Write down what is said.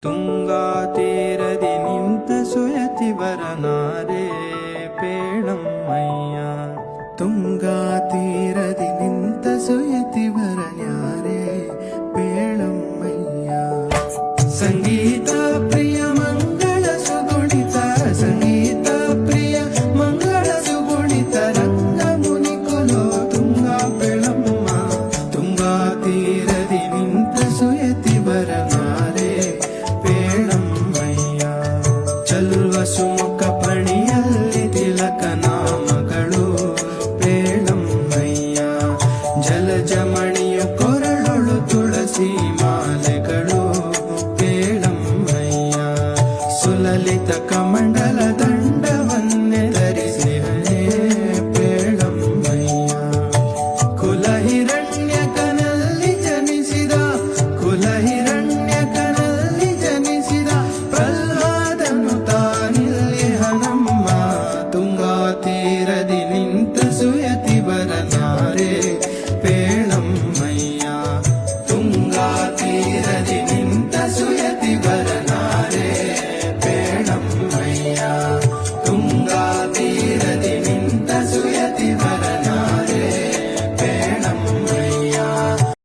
ತುಂಗಾ ತೀರದಿ ನಿಂತ ಸುಯತಿವರನಾರೇ ಪೇಳಮ್ಮಯ್ಯ ತುಂಗಾ ತೀರದಿ ನಿಂತ ಸುಯತಿವರನ್ಯಾರೇ ಚಲ್ವ ಸುಮುಖ ಪಣಿಯಲ್ಲಿ ತಿಲಕ ನಾಮಗಳು ಪೇಳಮ್ಮಯ್ಯ ಜಲಜಮಣಿಯ ಕೊರಳೊಳು ತುಳಸಿ ಮಾಲೆಗಳು ಪೇಳಮ್ಮಯ್ಯ ಸುಲಲಿತ ಕಮಂಡಲ காத்திரதே